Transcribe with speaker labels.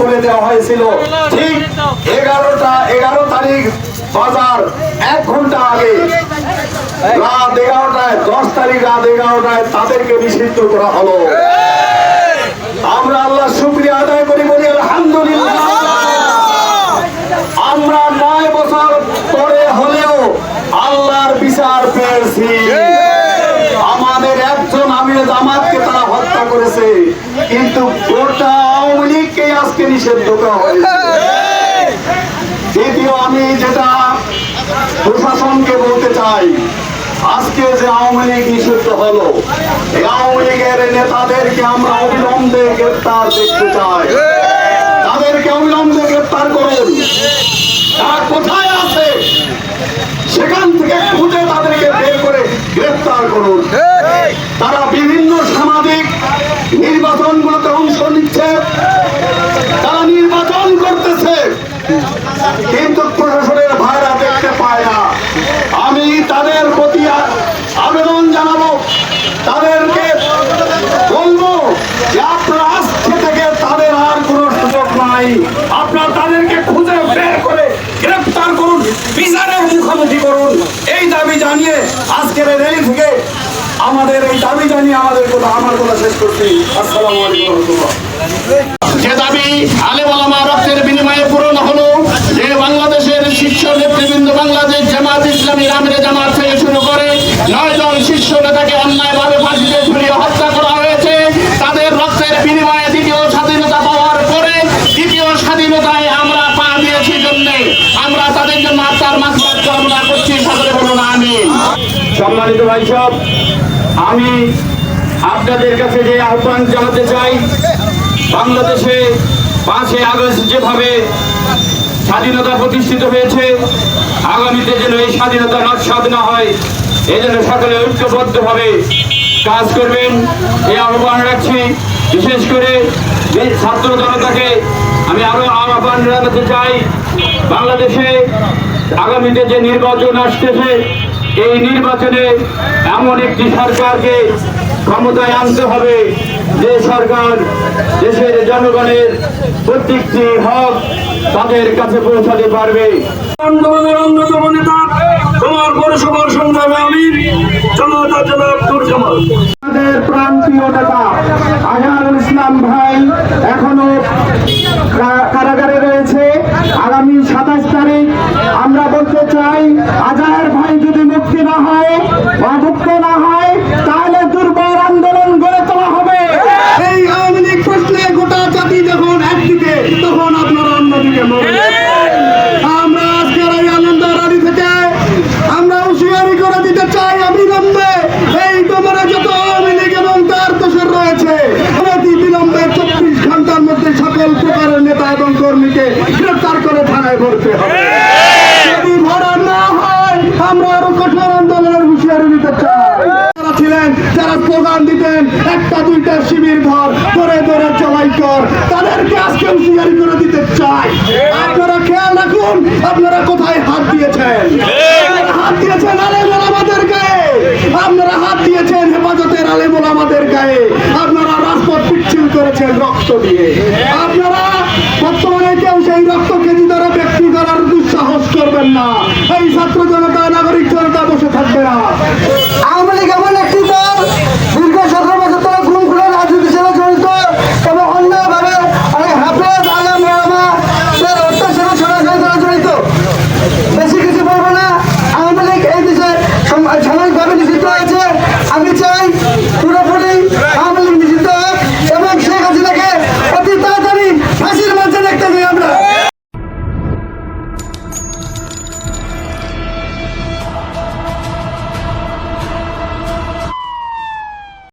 Speaker 1: করে দেওয়া হয়েছিল। ঠিক এগারোটা, এগারো তারিখ বাজার এক ঘণ্টা আগে। রাত এগারোটায়, দশ তারিখ রাত এগারোটায় তাদেরকে নিষিদ্ধ করা হলো। আমরা আল্লাহ শুক্রিয়া আদায় করি বলি, আলহামদুলিল্লাহ। আমরা নয় বছর পরে হলেও আল্লাহর বিচার পেয়েছি। আমাদের একজন আমির জামাতকে তারা হত্যা করেছে, কিন্তু গোটা করা হয়েছে দ্বিতীয় আমি যেটা প্রশাসনকে বলতে চাই আজকে যে আওয়ামী লীগ নিষিদ্ধ হলো এই আওয়ামী লীগের নেতাদেরকে আমরা অবিলম্বে গ্রেপ্তার দেখতে চাই। তাদেরকে অবিলম্বে গ্রেপ্তার করুন। তারা কোথায় আছে? সেখান থেকে খুঁজে তাদেরকে বের করে গ্রেপ্তার করুন। তারা বিভিন্ন সামাজিক নির্বাচনগুলোতে অংশ নিচ্ছে তারা নির্বাচন করতেছে কিন্তু প্রশাসনের ভাইরা দেখতে পায় না আমি তাদের প্রতি আ- আবেদন জানাব তাদেরকে বলব যে আপনার আজকে থেকে তাদের আর কোনো সুযোগ নাই আপনার তাদেরকে খুঁজে বের করে গ্রেফতার করুন বিচারের মুখোমুখি করুন। এই দাবি জানিয়ে আজকের এই র্যালি থেকে আমাদের এই দাবি জানিয়ে আমাদের কথা আমার কথা শেষ করছি। আসসালামু আলাইকুম
Speaker 2: যে দাবি আলেম ওলামা রক্তের বিনিময়ে পূরণ হলো যে বাংলাদেশের শীর্ষ নেতৃবৃন্দ বাংলাদেশ জামাত ইসলামী আমিরে জামাত থেকে শুরু করে নয় জন শীর্ষ নেতাকে অন্যায়ভাবে ফাঁসিতে ঝুলিয়ে হত্যা করা হয়েছে তাদের রক্তের বিনিময়ে দ্বিতীয় স্বাধীনতা পাওয়ার পরে দ্বিতীয় স্বাধীনতায় আমরা পা দিয়েছি জন্য আমরা তাদের জন্য আত্মার মাত্রার কামনা করছি সকলে বলুন আমিন সম্মানিত ভাই সব আমি আপনাদের কাছে যে আহ্বান জানাতে চাই, বাংলাদেশে পাঁচই আগস্ট যেভাবে
Speaker 1: স্বাধীনতা প্রতিষ্ঠিত
Speaker 2: হয়েছে, আগামীতে
Speaker 1: যেন এই স্বাধীনতা নস্বাদ না হয়
Speaker 2: এই জন্য সকলে ঐক্যবদ্ধভাবে কাজ করবেন এই আহ্বান রাখছি। বিশেষ করে এই ছাত্র জনতাকে আমি আরও আহ্বান জানাতে চাই, বাংলাদেশে আগামীতে যে নির্বাচন আসতেছে এই নির্বাচনে এমন একটি সরকারকে ক্ষমতায় আনতে হবে যে সরকার দেশের জনগণের প্রত্যেকটি হক তাদের কাছে পৌঁছাতে পারবে।
Speaker 1: আন্দোলনের অন্যতম নেতা তোমার পৌরসভার সংগ্রামে আমি জনতা আব্দুল জামাল আমাদের
Speaker 2: প্রান্তীয় নেতা
Speaker 1: আজহারুল ইসলাম ভাই এখনও স্লোগান দিতেন, একটা দুইটা শিবির ঘর ধরে ধরে চলাই কর। তাদেরকে আজকে হুঁশিয়ারি করে দিতে চাই। আপনারা খেয়াল রাখুন, আপনারা কোথায় হাত দিয়েছেন? হাত দিয়েছেন আলে আমাদের গায়ে। আপনারা হাত দিয়েছেন হেফাজতের আলে বলে আমাদের গায়ে। আপনারা রাজপথ পিচ্ছিল করেছেন রক্ত দিয়ে। আপনারা বর্তমানে কেউ সেই রক্ত রক্তকে দ্বারা ব্যক্তি করার দুঃসাহস করবেন না। এই ছাত্র জনতা, নাগরিক জনতা বসে থাকবে না।